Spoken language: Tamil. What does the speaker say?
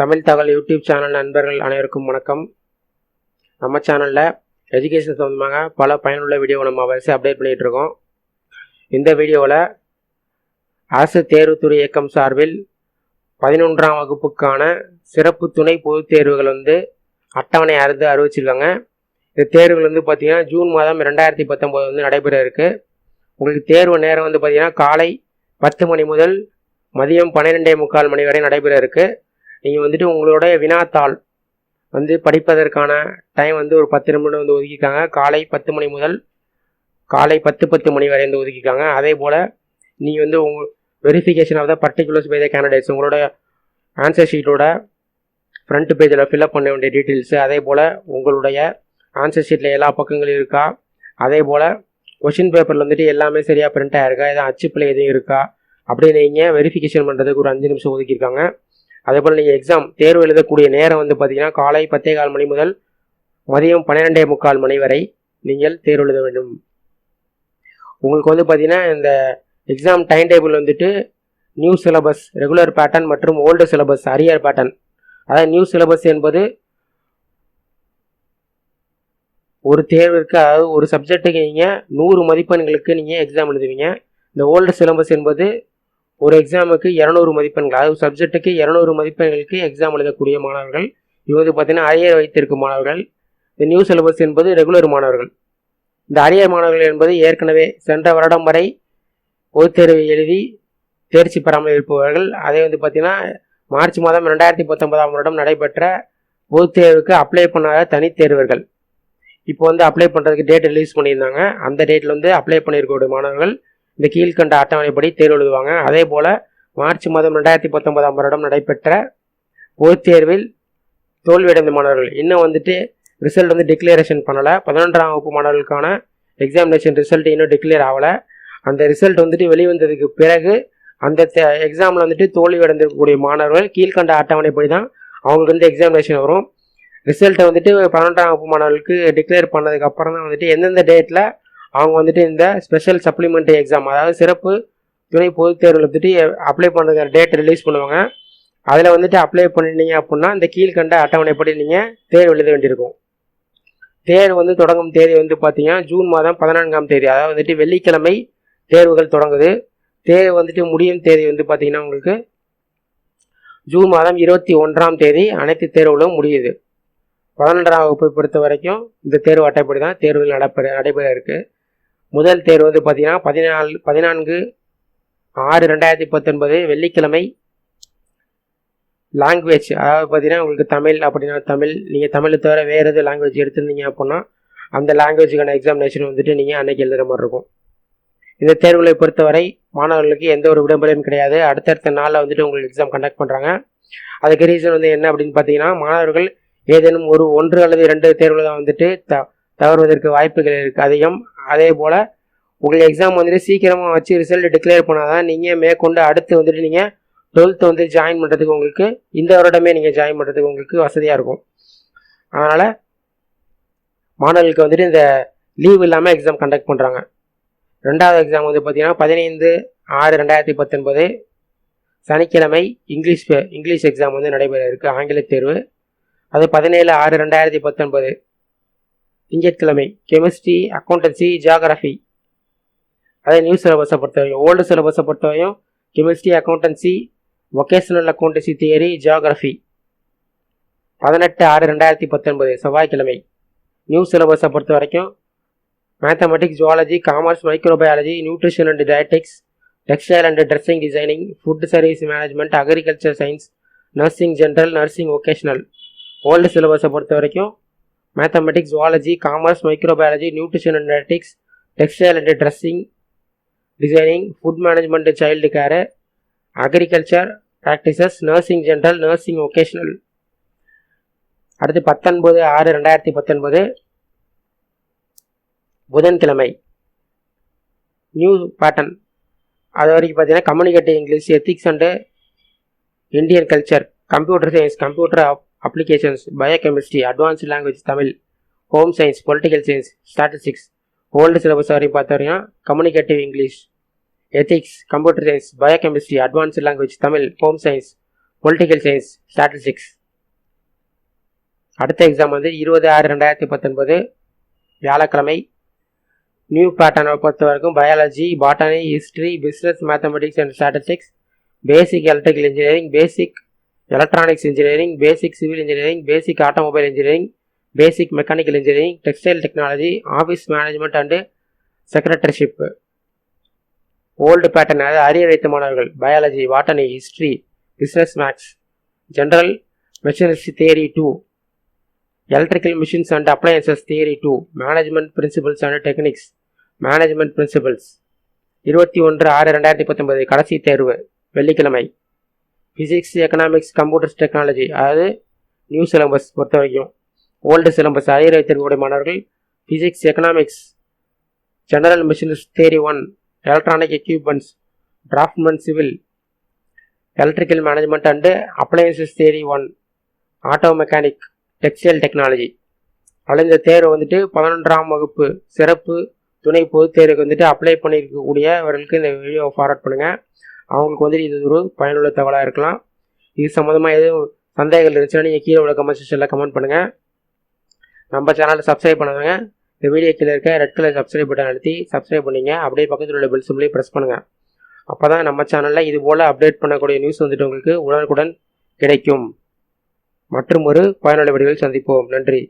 தமிழ் தகவல் யூடியூப் சேனல் நண்பர்கள் அனைவருக்கும் வணக்கம். நம்ம சேனலில் எஜுகேஷன் சம்மந்தமாக பல பயனுள்ள வீடியோவை நம்ம வரிசை அப்டேட் பண்ணிகிட்டு இருக்கோம். இந்த வீடியோவில் அரசு தேர்வுத்துறை இயக்கம் சார்பில் பதினொன்றாம் வகுப்புக்கான சிறப்பு துணை பொதுத் தேர்வுகள் வந்து அட்டவணை அறுந்து அறிவிச்சிருக்காங்க. இந்த தேர்வுகள் வந்து பார்த்திங்கன்னா ஜூன் மாதம் ரெண்டாயிரத்தி பத்தொம்போது வந்து நடைபெற இருக்குது உங்களுக்கு தேர்வு நேரம் வந்து பார்த்திங்கன்னா காலை பத்து மணி முதல் மதியம் பன்னிரெண்டே முக்கால் மணி வரை நடைபெற இருக்கு. நீங்கள் வந்துட்டு உங்களோட வினாத்தாள் வந்து படிப்பதற்கான டைம் வந்து ஒரு பத்து நிமிடம் வந்து ஒதுக்கிக்காங்க காலை பத்து மணி முதல் காலை பத்து பத்து மணி வரை வந்து ஒதுக்கிக்காங்க அதே போல் நீங்கள் வந்து உங்கள் verification of the particulars by the candidates உங்களோட ஆன்சர் ஷீட்டோட ஃப்ரண்ட் பேஜில் ஃபில்அப் பண்ண வேண்டிய டீட்டெயில்ஸு அதே போல் உங்களுடைய ஆன்சர் ஷீட்டில் எல்லா பக்கங்களும் இருக்கா? அதே போல் கொஷின் பேப்பரில் வந்துட்டு எல்லாமே சரியாக பிரிண்ட் ஆகிருக்கா எதுவும் அச்சுப்பில் எதுவும் இருக்கா? அப்படின்னு நீங்கள் வெரிஃபிகேஷன் பண்ணுறதுக்கு ஒரு அஞ்சு நிமிஷம் ஒதுக்கியிருக்காங்க. அதே போல் நீங்கள் எக்ஸாம் தேர்வு எழுதக்கூடிய நேரம் வந்து பார்த்தீங்கன்னா காலை பத்தே கால் மணி முதல் மதியம் பன்னிரெண்டே முக்கால் மணி வரை நீங்கள் தேர்வு எழுத வேண்டும். உங்களுக்கு வந்து பார்த்தீங்கன்னா இந்த எக்ஸாம் டைம் டேபிள் வந்துட்டு நியூ சிலபஸ் ரெகுலர் பேட்டர்ன் மற்றும் ஓல்டு சிலபஸ் அரியர் பேட்டர்ன் அதாவது நியூ சிலபஸ் என்பது ஒரு தேர்விற்கு அதாவது ஒரு சப்ஜெக்ட்டுக்கு நீங்கள் நூறு மதிப்பெண்களுக்கு நீங்கள் எக்ஸாம் எழுதுவீங்க. இந்த ஓல்டு சிலபஸ் என்பது ஒரு எக்ஸாமுக்கு இரநூறு மதிப்பெண்கள் அதாவது சப்ஜெக்ட்டுக்கு இரநூறு மதிப்பெண்களுக்கு எக்ஸாம் எழுதக்கூடிய மாணவர்கள் இது வந்து பார்த்தீங்கன்னா அரியர் வைத்திருக்கும் மாணவர்கள் இந்த நியூ சிலபஸ் என்பது ரெகுலர் மாணவர்கள். இந்த அரியர் மாணவர்கள் என்பது ஏற்கனவே சென்ற வருடம் வரை பொதுத் தேர்வை எழுதி தேர்ச்சி பெறாமல் இருப்பவர்கள். அதே வந்து பார்த்திங்கன்னா மார்ச் மாதம் ரெண்டாயிரத்தி பத்தொன்பதாம் வருடம் நடைபெற்ற பொதுத் தேர்வுக்கு அப்ளை பண்ணாத தனித்தேர்வர்கள் இப்போ வந்து அப்ளை பண்ணுறதுக்கு டேட் ரிலீஸ் பண்ணியிருந்தாங்க. அந்த டேட்டில் வந்து அப்ளை பண்ணியிருக்கக்கூடிய மாணவர்கள் இந்த கீழ்கண்ட அட்டவணைப்படி தேர்வு எழுதுவாங்க. அதே போல் மார்ச் மாதம் ரெண்டாயிரத்தி பத்தொன்பதாம் வருடம் நடைபெற்ற பொதுத் தேர்வில் தோல்வியடைந்த மாணவர்கள். இன்னும் வந்துட்டு ரிசல்ட் வந்து டிக்ளரேஷன் பண்ணலை. பதினொன்றாம் வகுப்பு மாணவர்களுக்கான எக்ஸாமினேஷன் ரிசல்ட் இன்னும் டிக்ளேர் ஆகலை. அந்த ரிசல்ட் வந்துட்டு வெளிவந்ததுக்கு பிறகு அந்த எக்ஸாமில் வந்துட்டு தோல்வி அடைந்திருக்கக்கூடிய மாணவர்கள் கீழ்கண்ட அட்டவணைப்படி தான் அவங்களுக்கு வந்து எக்ஸாமினேஷன் வரும். ரிசல்ட்டை வந்துட்டு பன்னெண்டாம் வகுப்பு மாணவர்களுக்கு டிக்ளேர் பண்ணதுக்கு அப்புறம் தான் வந்துட்டு எந்தெந்த டேட்டில் அவங்க வந்துட்டு இந்த ஸ்பெஷல் சப்ளிமெண்ட்ரி எக்ஸாம் அதாவது சிறப்பு துணை பொதுத் தேர்வில் வந்துட்டு அப்ளை பண்ணுறதுக்கான டேட் ரிலீஸ் பண்ணுவாங்க. அதில் வந்துட்டு அப்ளை பண்ணிட்டீங்க அப்படின்னா இந்த கீழ்கண்ட அட்டவணைப்படி நீங்கள் தேர்வு எழுத வேண்டியிருக்கும். தேர்வு வந்து தொடங்கும் தேதி வந்து பார்த்தீங்கன்னா ஜூன் மாதம் பதினான்காம் தேதி. அதாவது வந்துட்டு வெள்ளிக்கிழமை தேர்வுகள் தொடங்குது. தேர்வு வந்துட்டு முடியும் தேதி வந்து பார்த்தீங்கன்னா உங்களுக்கு ஜூன் மாதம் இருபத்தி ஒன்றாம் தேதி அனைத்து தேர்வுகளும் முடியுது. பதினொன்றாம் வகுப்பை பொறுத்த வரைக்கும் இந்த தேர்வு அட்டைப்படி தான் தேர்வுகள் நடைபெற நடைபெற இருக்குது முதல் தேர்வு வந்து பார்த்தீங்கன்னா பதினாலு பதினான்கு ஆறு ரெண்டாயிரத்தி பத்தொன்பது வெள்ளிக்கிழமை. லாங்குவேஜ் அதாவது பார்த்தீங்கன்னா உங்களுக்கு தமிழ் அப்படின்னா தமிழ். நீங்கள் தமிழை தவிர வேறு எது லாங்குவேஜ் எடுத்திருந்தீங்க அப்படின்னா அந்த லாங்குவேஜுக்கான எக்ஸாமினேஷன் வந்துட்டு நீங்கள் அன்றைக்கி எழுதுகிற மாதிரி இருக்கும். இந்த தேர்வுகளை பொறுத்தவரை மாணவர்களுக்கு எந்த ஒரு விடுமுறையும் கிடையாது. அடுத்தடுத்த நாளில் வந்துட்டு உங்களுக்கு எக்ஸாம் கண்டக்ட் பண்ணுறாங்க அதுக்கு ரீசன் வந்து என்ன அப்படின்னு பார்த்தீங்கன்னா மாணவர்கள் ஏதேனும் ஒரு ஒன்று அல்லது இரண்டு தேர்வுகள் தான் வந்துட்டு த தவறுவதற்கு வாய்ப்புகள் இருக்குது அதிகம் அதே போல் உங்கள் எக்ஸாம் வந்துட்டு சீக்கிரமாக வச்சு ரிசல்ட் டிக்ளேர் பண்ணால் தான் நீங்கள் மேற்கொண்டு அடுத்து வந்துட்டு நீங்கள் டுவெல்த்து வந்து ஜாயின் பண்ணுறதுக்கு உங்களுக்கு இந்த வருடமே நீங்கள் ஜாயின் பண்ணுறதுக்கு உங்களுக்கு வசதியாக இருக்கும். அதனால் மாணவர்களுக்கு வந்துட்டு இந்த லீவ் இல்லாமல் எக்ஸாம் கண்டக்ட் பண்ணுறாங்க ரெண்டாவது எக்ஸாம் வந்து பார்த்தீங்கன்னா பதினைந்து ஆறு ரெண்டாயிரத்தி பத்தொன்பது சனிக்கிழமை இங்கிலீஷ் இங்கிலீஷ் எக்ஸாம் வந்து நடைபெற இருக்குது ஆங்கில தேர்வு. அது பதினேழு ஆறு ரெண்டாயிரத்தி பத்தொன்பது. திங்கட்கிழமை கெமிஸ்ட்ரி அக்கௌண்டன்சி ஜியாகிரஃபி அதே நியூ சிலபஸை பொறுத்தவரையும் ஓல்டு சிலபஸை பொறுத்தவரையும் chemistry accountancy vocational accountancy theory geography பதினெட்டு ஆறு ரெண்டாயிரத்தி பத்தொன்பது செவ்வாய்க்கிழமை. நியூ சிலபஸை பொறுத்த வரைக்கும் mathematics zoology commerce microbiology nutrition and dietetics textile and dressing designing food service management agriculture science nursing general nursing vocational old சிலபஸை பொறுத்த வரைக்கும் mathematics zoology commerce microbiology nutrition and dietetics textile and dressing designing food management child care agriculture practices nursing general nursing vocational அடுத்து பத்தொன்பது ஆறு ரெண்டாயிரத்தி பத்தொன்பது. புதன்கிழமை. நியூ பேட்டர்ன் அது வரைக்கும் பார்த்தீங்கன்னா communicative English ethics and Indian culture computer science computer applications biochemistry advanced language Tamil home science political science statistics old syllabus வரையும் பார்த்த communicative English ethics computer science biochemistry advanced language Tamil home science political science statistics அடுத்த எக்ஸாம் வந்து இருபது ஆறு ரெண்டாயிரத்தி பத்தொன்பது வியாழக்கிழமை. நியூ பேட்டர்னை பொறுத்த வரைக்கும் biology botany history business mathematics and statistics basic electrical engineering basic electronics engineering basic civil engineering basic automobile engineering basic mechanical engineering textile technology office management and secretaryship old pattern அதாவது அரியழைத்த மாணவர்கள் biology botany history business maths general machinery theory two electrical machines and appliances theory two management principles and techniques management principles இருபத்தி ஒன்று ஆறு ரெண்டாயிரத்தி பத்தொன்பது கடைசி தேர்வு வெள்ளிக்கிழமை. ஃபிசிக்ஸ் எக்கனாமிக்ஸ் கம்ப்யூட்டர்ஸ் டெக்னாலஜி அதாவது நியூ சிலபஸ் பொறுத்த வரைக்கும் ஓல்டு சிலபஸ் அரியர் தேர்வுடைய மாணவர்கள் physics economics general machines theory one electronic equipments draughtsman civil electrical management and appliances theory one auto mechanic textile technology அதில் இந்த தேர்வு வந்துட்டு பதினொன்றாம் வகுப்பு சிறப்பு துணை பொது தேர்வுக்கு வந்துட்டு அப்ளை பண்ணியிருக்கக்கூடியவர்களுக்கு இந்த வீடியோவை ஃபார்வர்ட் பண்ணுங்கள் அவங்களுக்கு வந்துட்டு இது ஒரு பயனுள்ள தகவலாக இருக்கலாம். இது சம்மந்தமாக எதுவும் சந்தேகங்கள் இருந்துச்சுன்னா நீங்கள் கீழே உள்ள கமெண்ட் செக்ஷனில் கமெண்ட் பண்ணுங்கள் நம்ம சேனலை சப்ஸ்கிரைப் பண்ணுங்க இந்த வீடியோ கீழே இருக்க ரெட் கலர் சப்ஸ்கிரைப் பட்டன் அழுத்தி சப்ஸ்கிரைப் பண்ணிங்க. அப்படியே பக்கத்தில் உள்ள பெல் சிம்லேயே ப்ரெஸ் பண்ணுங்கள் அப்போ தான் நம்ம சேனலில் இது போல் அப்டேட் பண்ணக்கூடிய நியூஸ் வந்துட்டு உங்களுக்கு உடனுக்குடன் கிடைக்கும். மற்றும் ஒரு பயனுள்ள வீடியோவில் சந்திப்போம். நன்றி.